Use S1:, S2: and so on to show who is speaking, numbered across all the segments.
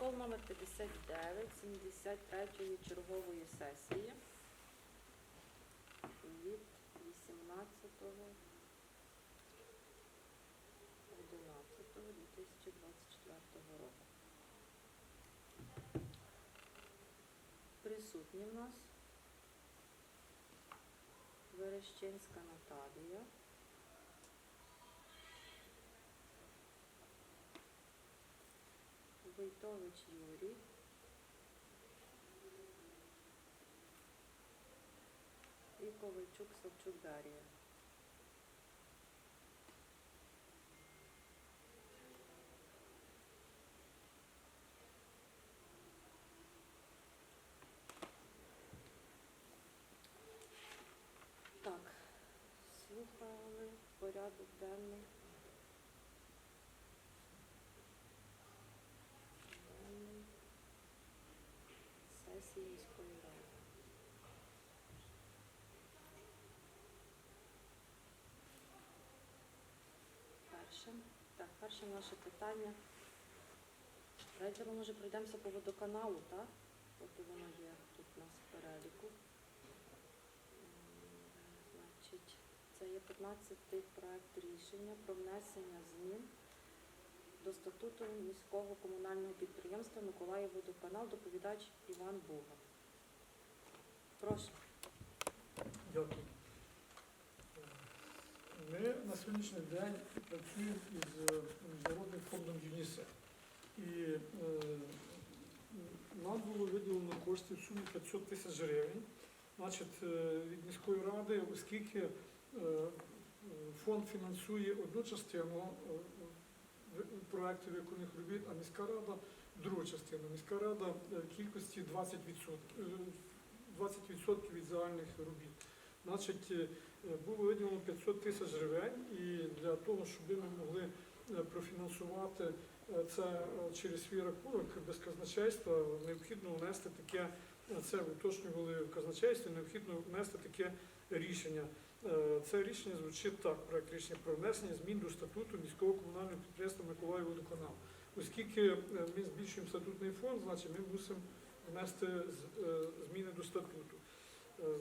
S1: Протокол номер 59 73-ї чергової сесії від 18.11.2024 року. Присутні в нас Верещенська Наталія. Войтович Юрій. І Ковальчук Савчук Дар'я. Так, слухали порядок. Денний Перше. Так, перше наше питання. Давайте ми може пройдемося по водоканалу, так? Поки воно є тут у нас в переліку. Значить, це є 15-й проект рішення про внесення змін до статуту міського комунального підприємства Миколаїв водоканал, доповідач Іван Буга. Прошу.
S2: Дякую. Ми на сьогоднішній день працюємо із е, Міжнародним фондом ЮНІСЕФ. І е, нам було виділено кошти в сумі 500 тисяч гривень значить, е, від міської ради, оскільки е, фонд фінансує одну частину е, проєктів виконаних робіт, а міська рада другу частину. Міська рада е, в кількості 20%, е, 20% від загальних робіт. Значить, е, було виділено 500 тисяч гривень, і для того, щоб ми могли е, профінансувати е, це е, через свій рахунок без казначейства, необхідно внести таке, е, це уточнювали в казначействі, необхідно внести таке рішення. Е, Це рішення звучить так, проект рішення про внесення змін до статуту міського комунального підприємства Миколаїв водоканал. Оскільки е, ми збільшуємо статутний фонд, значить ми мусимо внести е, зміни до статуту.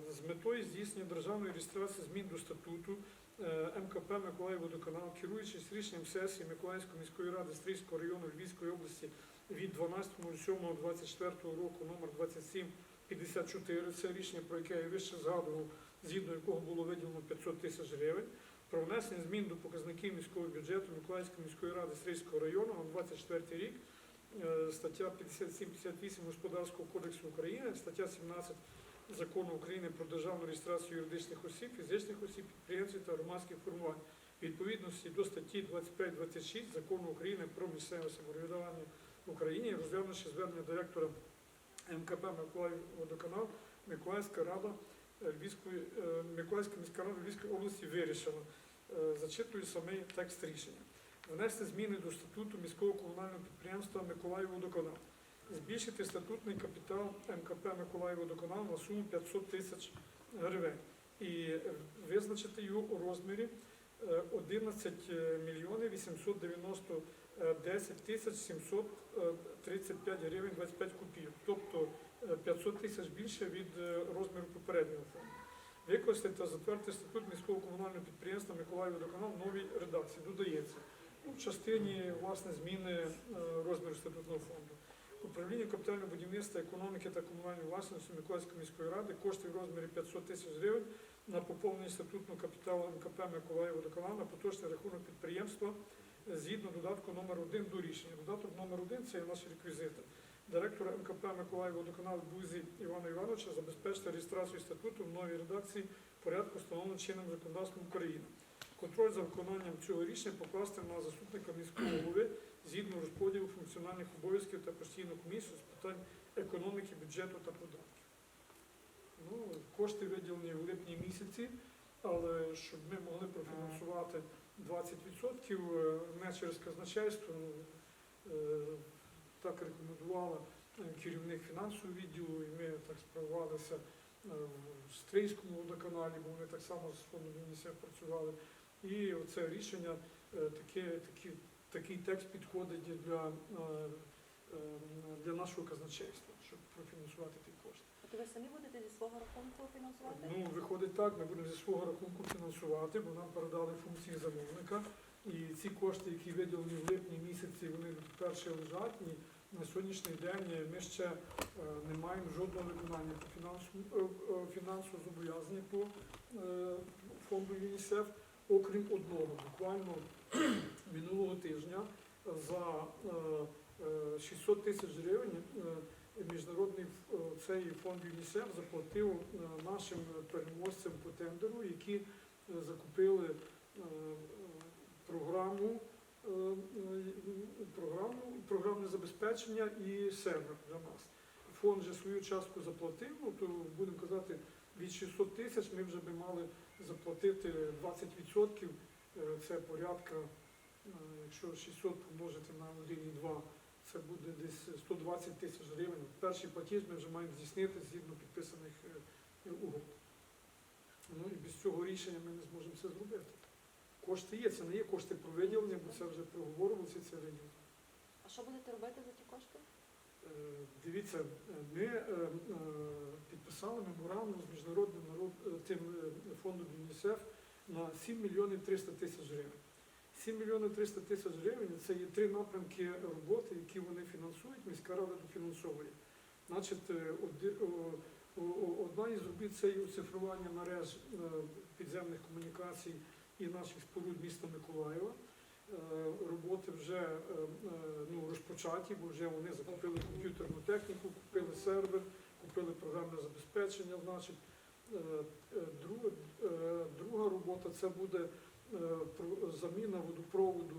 S2: З метою здійснення державної реєстрації змін до статуту МКП Миколаїв водоканал, керуючись рішенням сесії Миколаївської міської ради Стрийського району Львівської області від 12.07.24 року номер 2754, це рішення, про яке я вище згадував, згідно якого було виділено 500 тисяч гривень, про внесення змін до показників міського бюджету Миколаївської міської ради Стрийського району на 24 рік, е, стаття 57-58 Господарського кодексу України, стаття 17 Закону України про державну реєстрацію юридичних осіб, фізичних осіб, підприємців та громадських формувань. Відповідності до статті 25-26 Закону України про місцеве самоврядування в Україні, розглянувши звернення директора МКП Миколаїв водоканал, Миколаївська рада Львівської, е, Миколаївська міська рада Львівської області вирішила. Е, Зачитую самий текст рішення. Внести зміни до статуту міського комунального підприємства Миколаїв водоканал збільшити статутний капітал МКП Миколаївводоканал на суму 500 тисяч гривень і е, визначити його у розмірі е, 11 мільйонів 890 е, 10 тисяч 735 гривень 25 копійок, тобто е, 500 тисяч більше від е, розміру попереднього фонду. Використати та затвердити статут міського комунального підприємства Миколаївводоканал в новій редакції. Додається ну, в частині власне зміни е, розміру статутного фонду. Управління капітального будівництва, економіки та комунальної власності Миколаївської міської ради кошти в розмірі 500 тисяч гривень на поповнення статутного капіталу МКП Миколаївводоканал на поточний рахунок підприємства згідно додатку номер 1 до рішення. Додаток номер 1 це наші реквізити. Директора МКП Миколаївводоканал Бузі Івана Івановича забезпечити реєстрацію статуту в новій редакції порядку, встановленого чинним законодавством України. Контроль за виконанням цього рішення покласти на заступника міського голови згідно розподілу функціональних обов'язків та постійну комісію з питань економіки, бюджету та податків. Ну, кошти виділені в липні місяці, але щоб ми могли профінансувати 20% е, не через казначейство, ну, е, так рекомендувала е, керівник фінансового відділу, і ми так справувалися е, в Стрийському водоканалі, бо вони так само з фондом ЮНІСЕФ працювали. І це рішення, е, таке, такі, такий текст підходить для для нашого казначейства, щоб профінансувати ті кошти.
S1: От ви самі будете зі свого рахунку фінансувати?
S2: Ну, виходить так, ми будемо зі свого рахунку фінансувати, бо нам передали функції замовника. І ці кошти, які виділені в липні місяці, вони перші лежать. І на сьогоднішній день ми ще е, не маємо жодного виконання по фінансу, е, е, фінансового зобов'язання по фонду ЮНІСЕФ, окрім одного. Буквально минулого тижня за е, е, 600 тисяч гривень міжнародний цей фонд ЮНІСЕФ заплатив нашим переможцям по тендеру, які закупили програму, е, е, програму, програмне забезпечення і сервер для нас. Фонд вже свою частку заплатив, ну, то будемо казати, від 600 тисяч ми вже би мали заплатити 20%, е, це порядка, якщо 600 помножити на 1,2, це буде десь 120 тисяч гривень. Перший платіж ми вже маємо здійснити згідно підписаних угод. Ну і без цього рішення ми не зможемо це зробити. Кошти є, це не є кошти про виділення, бо це вже проговорювалося це виділення.
S1: А що будете робити за ті кошти?
S2: Е, Дивіться, ми е, е, підписали меморандум з міжнародним народ тим фондом ЮНІСЕФ на 7 мільйонів 300 тисяч гривень. 7 мільйонів 300 тисяч гривень це є три напрямки роботи, які вони фінансують, міська рада дофінансовує. Значить, одна із робіт це є оцифрування мереж підземних комунікацій і наших споруд міста Миколаєва. Е, Роботи вже е, е, ну, розпочаті, бо вже вони закупили комп'ютерну техніку, купили сервер, купили програмне забезпечення. Значить, друга, друга робота це буде заміна водопроводу,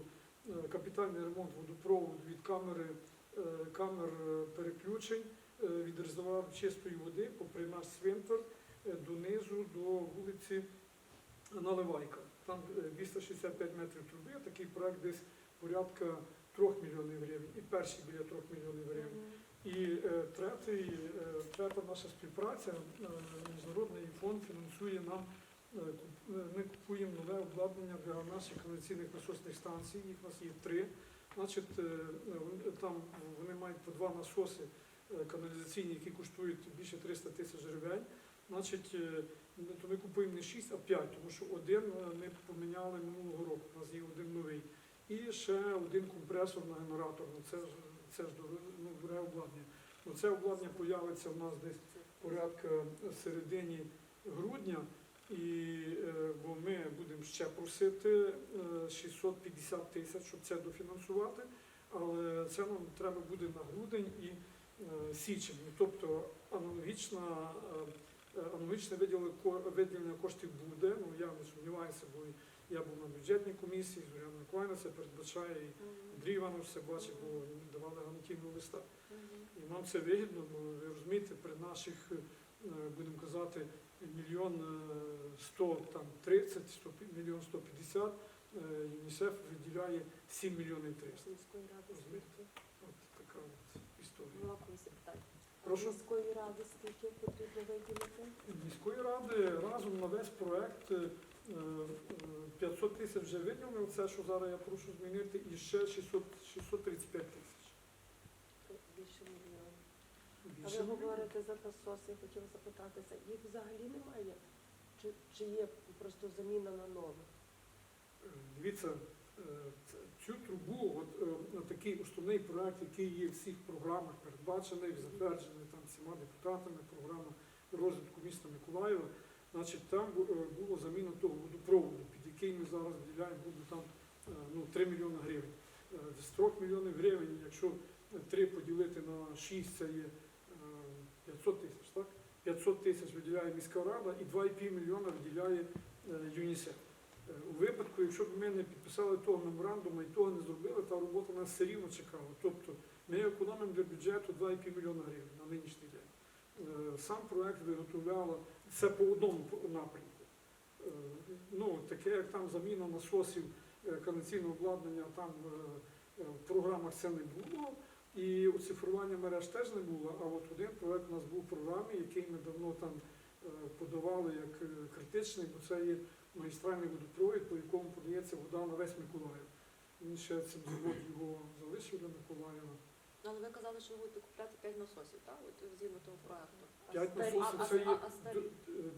S2: капітальний ремонт водопроводу від камери, камер переключень від резервуару чистої води попри наш свинтер донизу до вулиці Наливайка. Там е, 265 метрів труби, такий проект десь порядка 3 мільйонів гривень, і перший біля 3 мільйонів гривень. І е, третій, е, третя наша співпраця, е, міжнародний фонд фінансує нам, е, куп- е, ми купуємо нове обладнання для наших каналізаційних насосних станцій, їх у нас є три. Значить, е, там вони мають по два насоси е, каналізаційні, які коштують більше 300 тисяч гривень. Значить, е, ми- то ми купуємо не 6, а 5, тому що один е, ми поміняли минулого року, у нас є один новий. І ще один компресор на генератор. Ну, це ж це ж ну, дороге обладнання. Ну, це обладнання появиться в нас десь порядка середині грудня, і, е, бо ми будемо ще просити е, 650 тисяч, щоб це дофінансувати, але це нам треба буде на грудень і січень. Тобто аналогічна, аналогічне виділення ко- коштів буде. Ну я не сумніваюся, бо я був на бюджетній комісії, Зоряна Миколаївна це передбачає, і Андрій Іванович це бачить, бо давали гарантійного листа. І нам це вигідно, бо ви розумієте, при наших, е, будемо казати, мільйон е, сто там 30, 100, мільйон 150, е, ЮНІСЕФ виділяє 7 мільйонів 300.
S1: Міської ради
S2: Розумієте? От така от історія.
S1: Була комісія питань.
S2: Прошу.
S3: Міської ради скільки потрібно виділити?
S2: Міської ради разом на весь проект е, е, 500 тисяч вже виділено, це що зараз я прошу змінити, і ще 600, 635 тисяч.
S3: Більше мільйона. А ви говорите за насоси, хотів запитатися, їх взагалі немає? Чи, чи є просто заміна на нове?
S2: Е, Дивіться, е, цю трубу, от е, такий основний проект, який є в всіх програмах передбачений, затверджений там всіма депутатами, програма розвитку міста Миколаєва, значить там е, було заміна того водопроводу, під який ми зараз виділяємо, буде там е, ну, 3 мільйони гривень. Е, З 3 мільйонів гривень, якщо 3 поділити на 6, це є е, 500 тисяч, так? 500 тисяч виділяє міська рада і 2,5 мільйона виділяє е, ЮНІСЕФ. У випадку, якщо б ми не підписали того меморандуму і того не зробили, та робота нас все рівно чекала. Тобто ми економимо для бюджету 2,5 мільйона гривень на нинішній день. Е, Сам проект виготовляла це по одному напрямку. Е, Ну, таке, як там заміна насосів е, каналізаційного обладнання, там в програмах це не було. І оцифрування мереж теж не було. А от один проект у нас був в програмі, який ми давно там подавали як критичний, бо це є магістральний водопровід, по якому подається вода на весь Миколаїв. Він ще цим завод його залишив для Миколаєва.
S1: Ну, Але ви казали, що ви будете купляти 5 насосів, так? От згідно того проекту.
S2: П'ять насосів це є.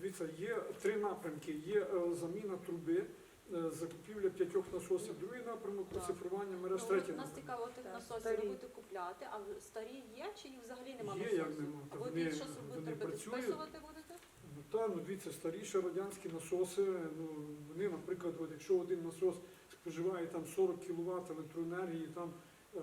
S2: Дивіться, є три напрямки. Є е, заміна труби, е, закупівля п'ятьох насосів, другий напрямок оцифрування мереж,
S1: Ну,
S2: третій
S1: нас
S2: напрямок.
S1: цікаво тих
S3: Так,
S1: насосів
S3: старі.
S1: ви будете купляти, а старі є чи їх взагалі немає
S2: Є, як нема.
S1: А
S2: Та
S1: ви
S2: вони-
S1: більше
S2: вони
S1: будете робити?
S2: працюють.
S1: Списувати будете?
S2: Та ну дивіться, старіші радянські насоси. Ну вони, наприклад, от, якщо один насос споживає там 40 кВт електроенергії там е, е,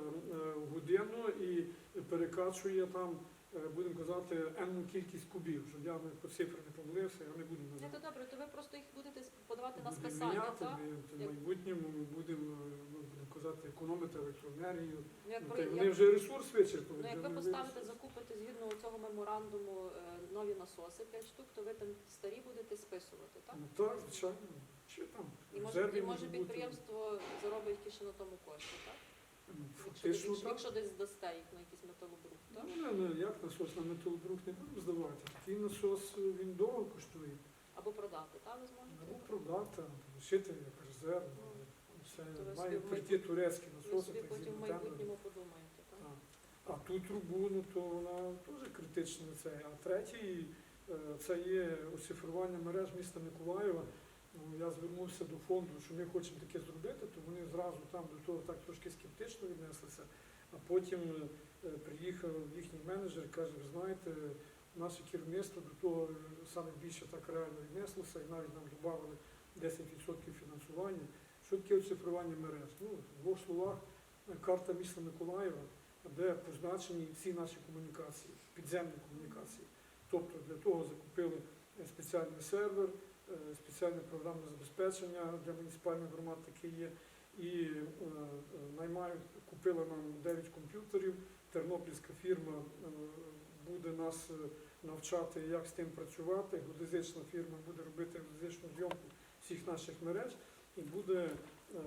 S2: в годину і перекачує там, будемо казати, енну кількість кубів, щоб я по цифри не помилився, я не буду називати.
S1: то добре, то ви просто їх будете подавати на списання,
S2: міняти,
S1: так?
S2: ми в майбутньому ми будемо, е, будемо казати, економити електроенергію.
S1: Ну, як
S2: Ну,
S1: про- як-
S2: вони вже ресурс вичерпали.
S1: Ну, як
S2: вже
S1: ви
S2: вони
S1: поставите,
S2: вирішили.
S1: закупите згідно цього меморандуму е, нові насоси 5 штук, то ви там старі будете списувати, так?
S2: Ну так, звичайно. Чи там
S1: І може,
S2: резерві
S1: і може
S2: бути.
S1: підприємство заробить ще на тому кошти, так?
S2: Ну, Фактично
S1: якщо,
S2: так.
S1: якщо десь здасте їх на якийсь металобрух, так?
S2: Ну, ну, як насос на металобрух не будемо здавати. Такий насос е, він довго коштує.
S1: Або продати, так ви зможете?
S2: Ну, продати, лишити як резерв.
S1: Ну,
S2: Це
S1: то ви
S2: має
S1: собі в
S2: прийти турецькі
S1: Ви
S2: насоси,
S1: собі
S2: так
S1: потім в майбутньому подумаєте, так?
S2: Так. А ту трубу, ну то вона теж критична це. А третій е, це є оцифрування мереж міста Миколаєва. Ну, я звернувся до фонду, що ми хочемо таке зробити, то вони зразу там до того так трошки скептично віднеслися. А потім е, приїхав їхній менеджер каже, ви знаєте, наше керівництво до того е, саме більше так реально віднеслося, і навіть нам додали 10% фінансування. Що таке оцифрування мереж? Ну, в двох словах, е, карта міста Миколаєва, де позначені всі наші комунікації, підземні комунікації. Тобто для того закупили спеціальний сервер, спеціальне програмне забезпечення для муніципальних громад таке є. І е, е, наймають, купила нам 9 комп'ютерів. Тернопільська фірма е, буде нас е, навчати, як з тим працювати. Геодезична фірма буде робити геодезичну зйомку всіх наших мереж і буде е,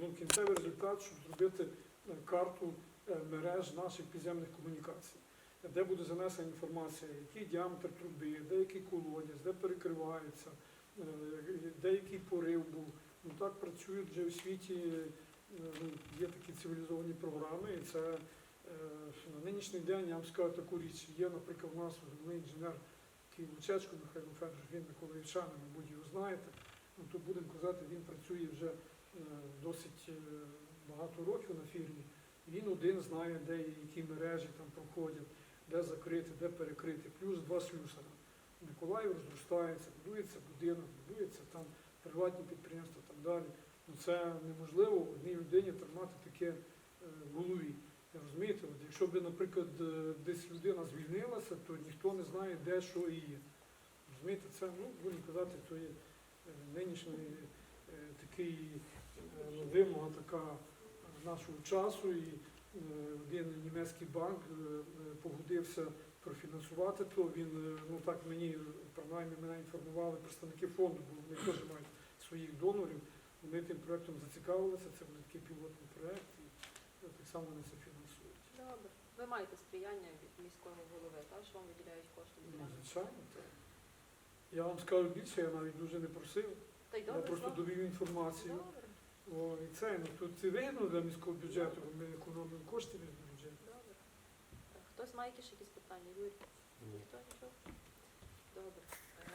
S2: ну, кінцевий результат, щоб зробити е, карту е, мереж наших підземних комунікацій, де буде занесена інформація, який діаметр труби, де який колодязь, де перекривається, е, де який порив був. Ну так працюють вже у світі. е, ну, Є такі цивілізовані програми, і це е, на нинішній день я вам скажу таку річ. Є, наприклад, у нас головний інженер такий Лучечко Михайло Федорович, він Миколаївчанин, мабуть, його знаєте. Ну, то будемо казати, він працює вже досить багато років на фірмі. Він один знає, де які мережі там проходять, де закрити, де перекрити, плюс два слюсара. Миколаїв розростається, будується будинок, будується там приватні підприємства і так далі. Ну, це неможливо одній людині тримати таке е, в голові. Розумієте, от якщо б, наприклад, е, десь людина звільнилася, то ніхто не знає, де що і є. Розумієте, це, ну, будемо казати, то є е, нинішній такий ну, вимога така нашого часу. І один німецький банк е, е, погодився профінансувати то. Він, е, ну так мені, е, принаймні, мене інформували представники фонду, бо вони теж мають своїх донорів. Вони тим проектом зацікавилися, це буде такий пілотний проект, і е, так само вони це фінансують.
S1: Добре. Ви маєте сприяння від міського голови, так? Що вам виділяють кошти
S2: Ну, звичайно, так. Я вам скажу більше, я навіть дуже не просив.
S1: Та й
S2: Я
S1: добре,
S2: просто довів інформацію.
S1: Добре,
S2: О, і це, ну тут це вигідно для міського бюджету, бо ми економимо кошти від бюджету.
S1: добре. Так, Хтось має якісь якісь питання? Юрій? Ніхто нічого? Добре.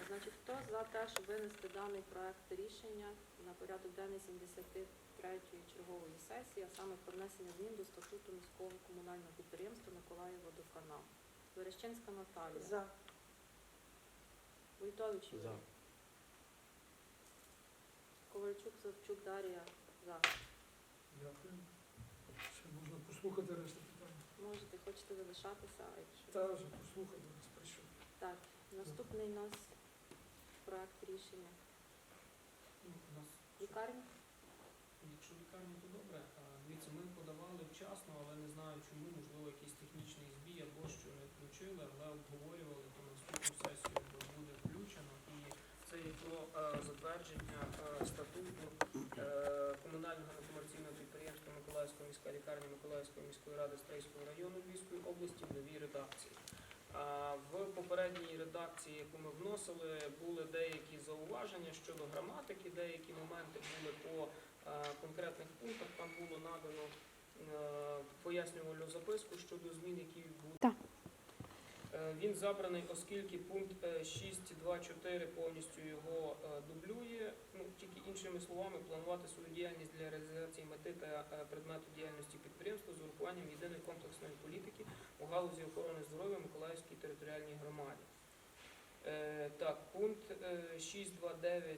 S1: Е, Значить, хто за те, щоб винести даний проект рішення на порядок денний 73-ї чергової сесії, а саме про внесення змін до статуту міського комунального підприємства Миколаївводоканал? Верещенська Наталія.
S3: За.
S1: Войтович Юрій.
S4: За.
S1: Ковальчук, Савчук, Дар'я. За.
S2: Дякую. Ще можна послухати решту питань.
S1: Можете, хочете залишатися, а якщо...
S2: Та вже послухати нас прийшов.
S1: Так, наступний у нас проект рішення.
S4: Ну, у нас,
S1: Лікарня?
S4: якщо лікарні, то добре. А, Дивіться, ми подавали вчасно, але не знаю чому, можливо, якийсь технічний збій або що не включили, але обговорювали, то наступну сесію буде включено. І це є про е, затвердження е, статуту комунального некомерційного підприємства Миколаївська міська лікарня Миколаївської міської ради Стрийського району Львівської області в новій редакції. В попередній редакції, яку ми вносили, були деякі зауваження щодо граматики, деякі моменти були по е, конкретних пунктах. Там було надано е, пояснювальну записку щодо змін, які будуть. Е, Він забраний, оскільки пункт е, 6.2.4 повністю його е, дублює. Ну, тільки іншими словами, планувати свою діяльність для реалізації мети та е, предмету діяльності підприємства з урахуванням єдиної комплексної політики у галузі охорони здоров'я Миколаївській територіальній громаді. Е, Так, пункт е, 6.2.9 е,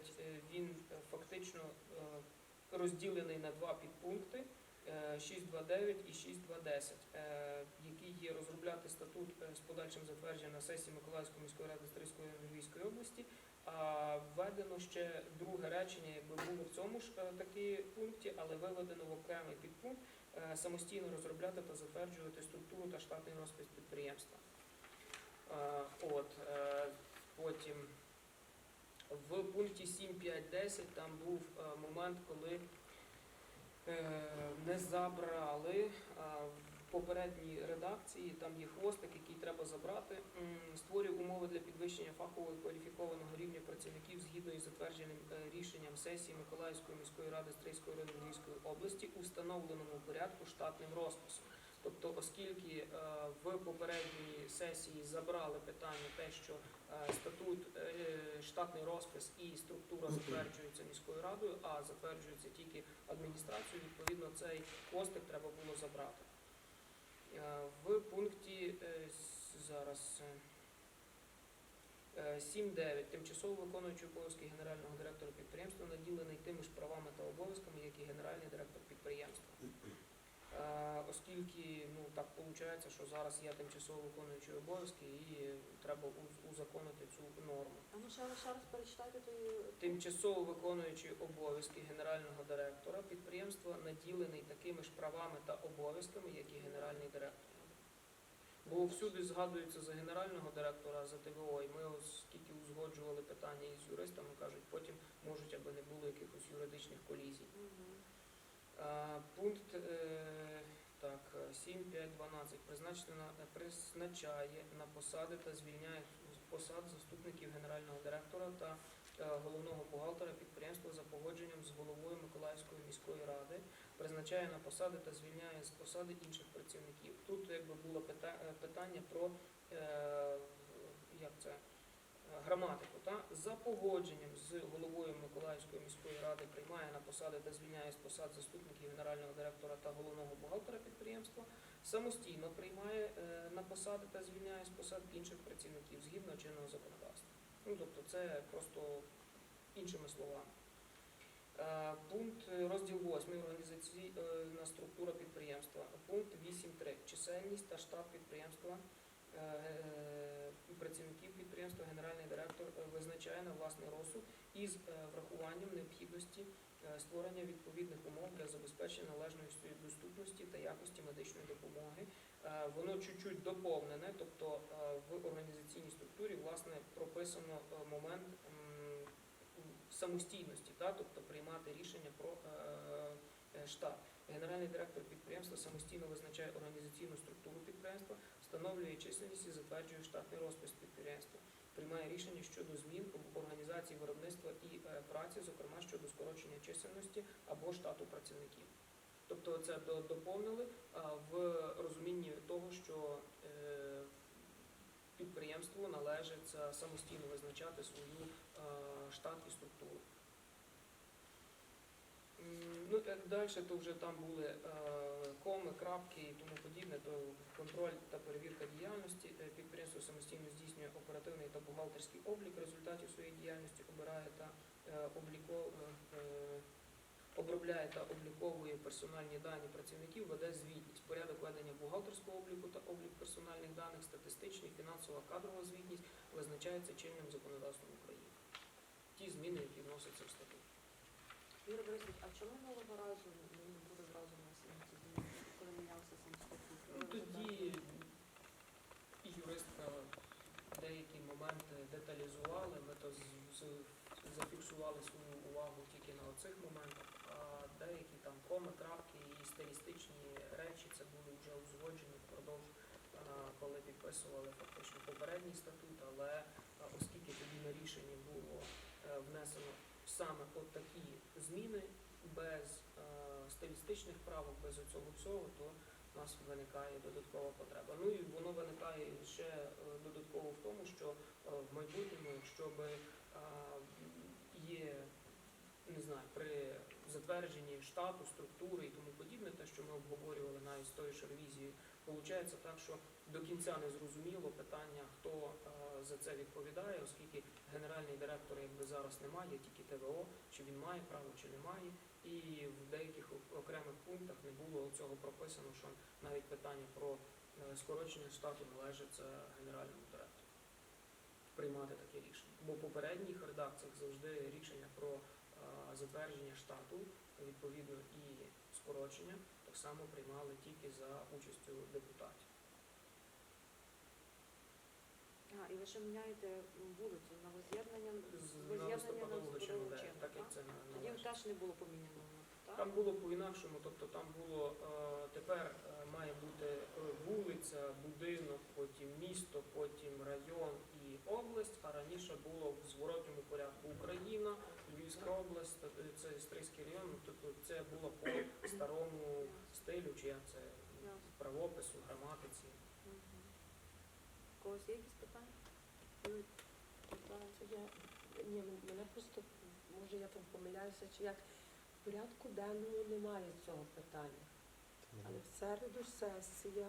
S4: він е, фактично е, розділений на два підпункти. Е, 6.2.9 і 6.2.10, е, які є розробляти статут е, з подальшим затвердженням на сесії Миколаївської міської ради Стрийської Львівської області. А введено ще друге речення, якби було в цьому ж е, таки пункті, але виведено в окремий підпункт е, самостійно розробляти та затверджувати структуру та штатний розпис підприємства. Е, От е, потім в пункті 7.5.10 там був е, момент, коли е, не забрали в попередній редакції. Там є хвостик, який треба забрати. Створює умови для підвищення фахового кваліфікованого рівня працівників згідно із затвердженим е, рішенням сесії Миколаївської міської ради Стрийської Львівської області у встановленому порядку штатним розписом. Тобто, оскільки е, в попередній сесії забрали питання те, що е, статут, е, штатний розпис і структура затверджуються міською радою, а затверджується тільки адміністрацією, відповідно цей хвостик треба було забрати. Е, В пункті е, зараз е, 7.9 тимчасово виконуючий обов'язки генерального директора підприємства наділений тими ж правами та обов'язками, як і генеральний директор підприємства. Е, Оскільки ну так виходить, що зараз я тимчасово виконуючий обов'язки і треба узаконити цю норму.
S1: А ну ще раз, ще раз перечитайте той
S4: Тимчасово виконуючий обов'язки генерального директора підприємства наділений такими ж правами та обов'язками, як і генеральний директор. Бо всюди згадується за генерального директора, за ТВО, і ми оскільки узгоджували питання із юристами, кажуть, потім можуть, аби не було якихось юридичних колізій.
S1: Мгм.
S4: Пункт е, так, 7.5.12 призначена, е, призначає на посади та звільняє посад заступників генерального директора та е, головного бухгалтера підприємства за погодженням з головою Миколаївської міської ради, призначає на посади та звільняє з посади інших працівників. Тут якби було е, питання про як це, граматику. Та? За погодженням з головою Миколаївської міської ради приймає на посади та звільняє з посад заступників генерального директора та головного бухгалтера підприємства, самостійно приймає е, на посади та звільняє з посад інших працівників згідно чинного законодавства. Ну, тобто це просто іншими словами. Е, Пункт е, розділ 8 організаційна структура підприємства. Пункт 8.3 чисельність та штат підприємства. Е, е, Працівників підприємства генеральний директор е, визначає на власний розсуд із врахуванням необхідності створення відповідних умов для забезпечення належної доступності та якості медичної допомоги. Воно чуть-чуть доповнене, тобто в організаційній структурі власне прописано момент самостійності, та, тобто приймати рішення про е, штат. Генеральний директор підприємства самостійно визначає організаційну структуру підприємства, встановлює чисельність і затверджує штатний розпис підприємства, приймає рішення щодо змін в організації виробництва і е, праці, зокрема щодо скорочення чисельності або штату працівників. Тобто це доповнили в розумінні того, що е, підприємству належить е, самостійно визначати свою штат і структуру. Ну, як далі, то вже там були е, коми, крапки і тому подібне, то контроль та перевірка діяльності. Е, Підприємство самостійно здійснює оперативний та бухгалтерський облік результатів своєї діяльності, обирає та е, е, е, обробляє та обліковує персональні дані працівників, веде звітність, порядок ведення бухгалтерського обліку та облік персональних даних, статистичний, фінансова кадрова звітність визначається чинним законодавством України. Ті зміни, які вносяться в статут.
S1: Юрій Борисович, а чому минулого разу не буде зразу внесені ці зміни, коли мінявся сам статут?
S4: Ну, тоді і юристка деякі моменти деталізували, ми то з- з- зафіксували свою увагу тільки на оцих моментах, а деякі там коми, крапки і стилістичні речі це були вже узгоджені впродовж, а, коли підписували фактично попередній статут, але а, оскільки тоді на рішенні було е, внесено саме от такі зміни без е, стилістичних правок, без цього всього, то у нас виникає додаткова потреба. Ну і воно виникає ще е, додатково в тому, що е, в майбутньому, якщо би е, є, не знаю, при затвердженні штату, структури і тому подібне, те, що ми обговорювали навіть з тої ж ревізії, виходить так, що до кінця не зрозуміло питання, хто е, за це відповідає, оскільки генеральний директор якби зараз немає, тільки ТВО, чи він має право, чи не має. І в деяких окремих пунктах не було цього прописано, що навіть питання про е, скорочення штату належить е, генеральному директору приймати таке рішення. Бо в попередніх редакціях завжди рішення про затвердження штату, відповідно і скорочення, так само приймали тільки за участю депутатів.
S1: А, і ви ще міняєте вулицю на воз'єднання
S4: На
S1: воз'єднання на
S4: ЧНД, так як це
S1: Тоді
S4: належить.
S1: теж не було поміняно, так?
S4: Там було по-інакшому, тобто там було е, тепер е, має бути е, вулиця, будинок, потім місто, потім район і область, а раніше було в зворотньому порядку Україна, Львівська область, е, це Стрийський район, тобто це було по старому стилю, чи як це
S1: Ясно.
S4: правопису, граматиці.
S1: У когось є якісь питання?
S3: Це я, ні, ну, мене просто, може я там помиляюся, чи як, в порядку денному немає цього питання. Але в середу сесія.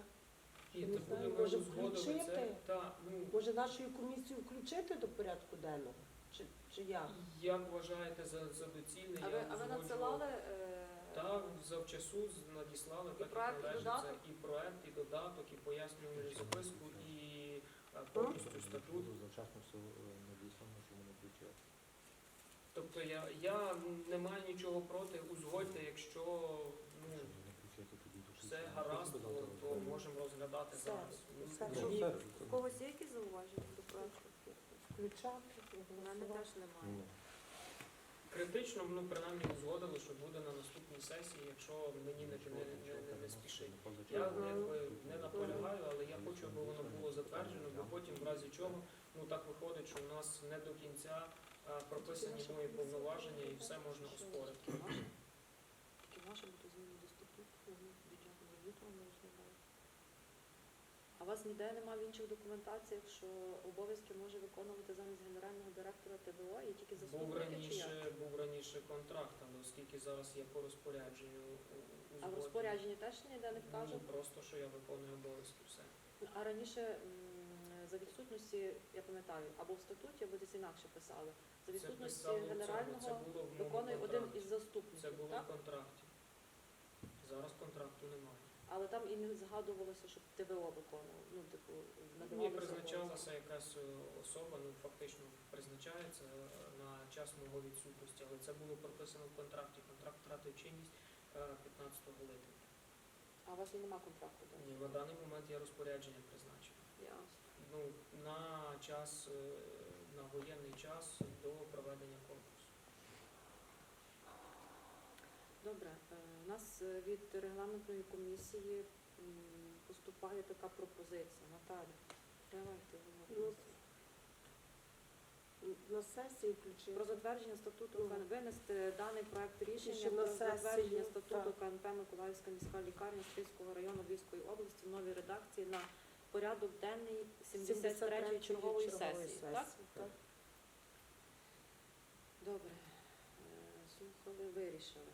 S4: І
S3: Не
S4: не
S3: знаю, може
S4: узгодили це.
S3: включити?
S4: Та, ну,
S3: Може нашою комісію включити до порядку денного? Чи, чи як?
S4: як вважаєте за, за доцільне,
S1: А
S4: я
S1: ви, а ви надсилали? е,
S4: Так, завчасу надіслали,
S1: І
S4: так як
S1: і
S4: належить
S1: додаток?
S4: це і проект, і додаток, і пояснювальну записку, і е, повністю статут.
S5: Завчасно все надіслано, що вони включили.
S4: Тобто я, я не маю нічого проти, узгодьте, якщо ну,
S5: Якщо не включити, тоді до
S4: все гаразд, то, то можемо розглядати
S3: Все,
S4: зараз.
S3: все.
S5: Ну,
S4: Мені-
S5: все,
S1: У когось є якісь зауваження до проекту?
S3: Включати,
S1: У мене теж немає.
S5: Ні.
S4: Критично, ну принаймні узгодили, що буде на наступній сесії, якщо мені не, не, не, не, спішить. Я
S5: чергою.
S4: якби не наполягаю, але я хочу, аби воно було затверджено, бо потім, в разі чого, ну так виходить, що в нас не до кінця прописані мої повноваження і все можна оспорити.
S1: Тільки наше. Тільки наше, бо то зміни до статуту, вони бюджетного звіту не розглядають. А у вас ніде немає в інших документаціях, що обов'язки може виконувати замість генерального директора ТВО і тільки
S4: Був
S1: заступники чи
S4: раніше, був раніше контракт, але оскільки зараз є по розпорядженню у-
S1: А в розпорядженні теж ніде не
S4: ні,
S1: вказано?
S4: просто що я виконую обов'язки, все.
S1: А раніше за відсутності, я пам'ятаю, або в статуті, або десь інакше писали. За
S4: Це
S1: відсутності
S4: писало в цьому, це
S1: генерального
S4: було в
S1: виконує один
S4: контракті.
S1: із
S4: Це було
S1: так?
S4: в контракті. Зараз контракту немає.
S1: Але там і не згадувалося, щоб ТВО виконував. Ну, типу,
S4: Ні,
S1: надавалося
S4: призначалася якась е, особа, ну фактично призначається е, на час мого відсутності, але це було прописано в контракті. Контракт втратив чинність е, 15 липня.
S1: А у вас і нема контракту далі?
S4: Ні, на даний момент є розпорядження призначено.
S1: Ясно.
S4: Ну, на час, е, на воєнний час до проведення конкурсу.
S1: Добре, е, у нас е, від регламентної комісії поступає така пропозиція. Наталя, давайте
S3: Ну,
S1: говоримо.
S3: На сесії включити.
S1: Про затвердження статуту
S3: Ну.
S1: КНП винести даний проект рішення
S3: Ще
S1: про затвердження статуту
S3: так.
S1: КНП Миколаївська міська лікарня Стрийського району Львівської області в новій редакції на порядок денний 73-ї чергової сесії. Так?
S3: Так.
S1: Добре. Е, Слухали, вирішили.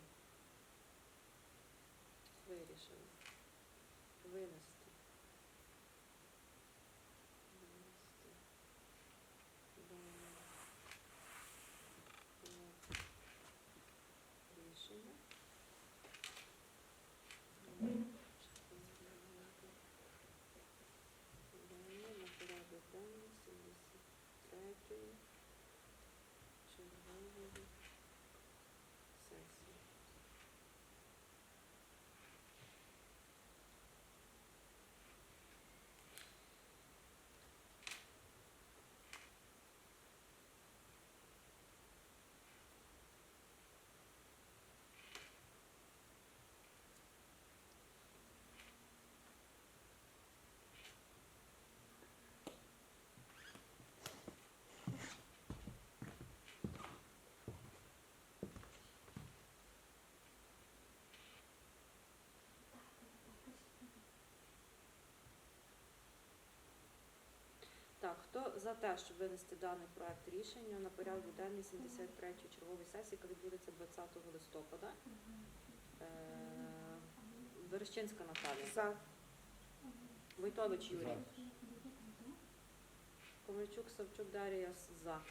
S1: Вирішили. Винести. Винести. Даний проект Рішення. Дані на порядок денний 73-ї чергової сесії. Так, хто за те, щоб винести даний проект рішення на порядок денний 73-ї чергової сесії, яка відбудеться 20 листопада? Е, Верещинська Наталія.
S3: За.
S1: Войтович Юрій. Ковальчук, Савчук, Дар'я за.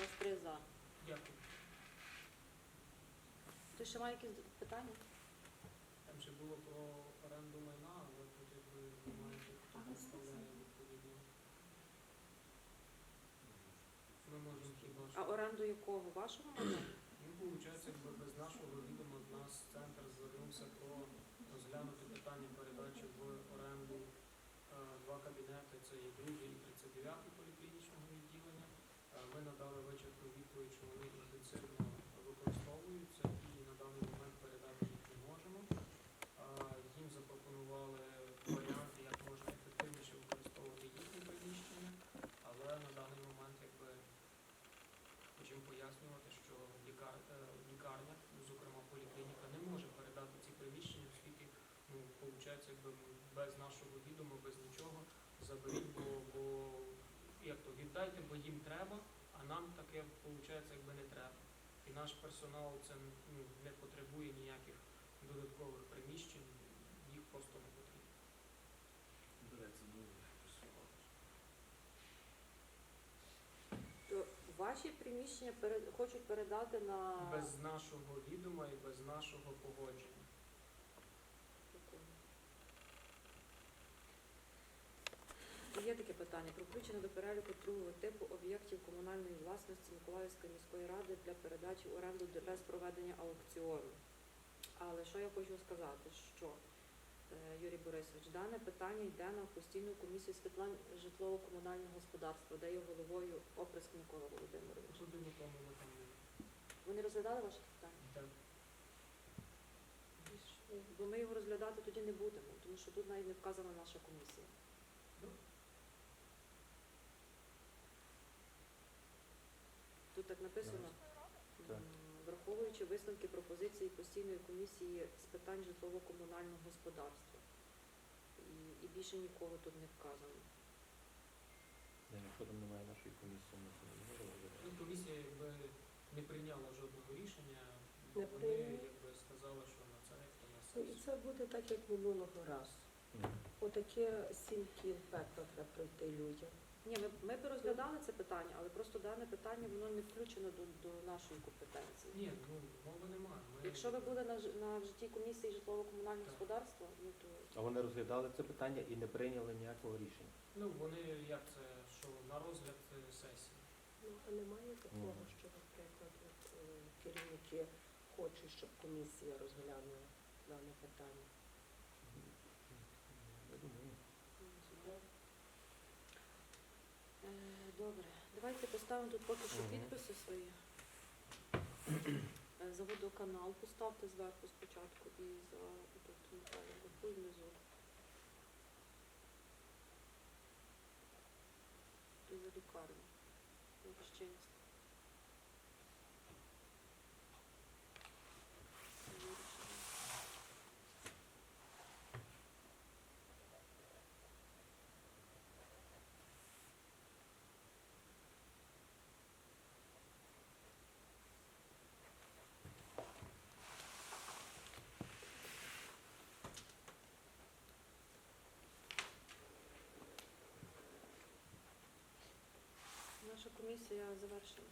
S1: Вас три за.
S4: Дякую.
S1: Ти ще має якісь питання?
S4: Там ще було про оренду майна, але тут якби немає тих, хто представляє відповідно. Ми можемо хіба
S1: А якого? Вашого
S4: виходить, якби без нашого відома в нас центр звернувся про розглянути питання передачі в оренду е, два кабінети, це і другий і 39 поліклінічного відділення. Е, Ми надали вичерпну відповідь, що вони інтенсивно використовуються і на даний момент передати їх не можемо. А Їм запропонували варіанти, як можна ефективніше використовувати їхні приміщення, але на даний момент якби Хочемо пояснювати, що лікар, е, лікарня, ну, зокрема поліклініка, не може передати ці приміщення, оскільки ну, виходить, якби без нашого відома, без нічого заберіть, бо, бо як то віддайте, бо їм треба, а нам таке виходить, якби не треба. І наш персонал це ну, не потребує ніяких додаткових приміщень, їх просто не потрібно.
S1: То ваші приміщення перед- хочуть передати на
S4: Без нашого відома і без нашого погодження.
S1: Є таке питання про включення до переліку другого типу об'єктів комунальної власності Миколаївської міської ради для передачі в оренду без проведення аукціону. Але що я хочу сказати, що е, Юрій Борисович, дане питання йде на постійну комісію з питань житлово-комунального господарства, де є головою оприск Микола Володимирович.
S4: Нікому не
S1: Вони розглядали ваше питання?
S4: Так.
S1: Бо ми його розглядати тоді не будемо, тому що тут навіть не вказана наша комісія. Тут так написано,
S5: Так.
S1: враховуючи висновки пропозиції постійної комісії з питань житлово-комунального господарства. І, і більше нікого тут не вказано.
S5: Ні, Якщо там немає нашої комісії, ми це не можемо
S4: Ну,
S5: розглядати.
S4: комісія якби не прийняла жодного рішення.
S3: Не
S4: Вони
S3: прийняла.
S4: якби сказали, що на це то на
S3: Ну, і це буде так, як минулого разу.
S5: Ні.
S3: Отаке сім кіл пекла треба пройти людям.
S1: Ні, ми, ми б розглядали це питання, але просто дане питання воно не включено до, до нашої компетенції.
S4: Ні, ну мови немає. Ми,
S1: Якщо ви були на, ж- на в житті комісії житлово-комунального
S4: Так.
S1: господарства, ну то
S5: А вони розглядали це питання і не прийняли ніякого рішення.
S4: Ну вони як це, що на розгляд е, сесії.
S3: Ну, а немає такого,
S5: Мгм.
S3: що, наприклад, от, е, керівники хочуть, щоб комісія розглянула дане питання.
S5: Я думаю.
S1: Е, Добре, давайте поставимо тут поки що підписи свої. Е, За водоканал поставте зверху спочатку і за і внизу. І за лікарню. Ще Вирішили. Наша комісія завершена.